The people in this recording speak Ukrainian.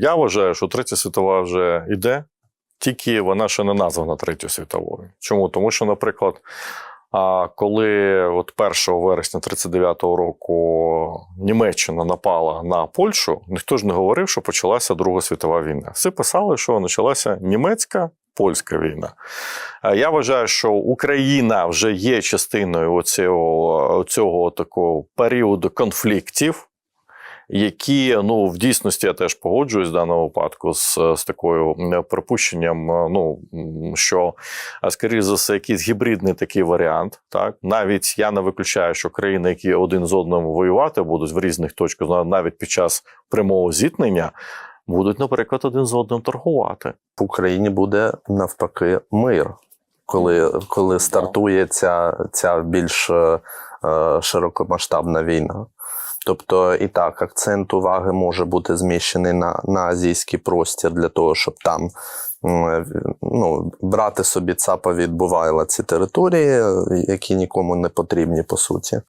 Я вважаю, що третя світова вже йде, тільки вона ще не названа третьою світовою. Чому? Тому що, наприклад, коли от 1 вересня 39-го року Німеччина напала на Польщу, ніхто ж не говорив, що почалася Друга світова війна. Всі писали, що почалася німецька. Польська війна. Я вважаю, що Україна вже є частиною оцього, цього такого періоду конфліктів, які ну в дійсності я теж погоджуюсь в даному випадку з, з такою припущенням. е, Ну що а, скоріше за все, якийсь гібридний такий варіант. Так навіть я не виключаю, що країни, які один з одним воювати будуть в різних точках, навіть під час прямого зіткнення, будуть, наприклад, один з одним торгувати. в Україні буде навпаки мир, коли, коли стартує ця, ця більш е, е, широкомасштабна війна. Тобто, і так, акцент уваги може бути зміщений на, на азійський простір для того, щоб там ну, брати собі цапа відбувайла ці території, які нікому не потрібні по суті.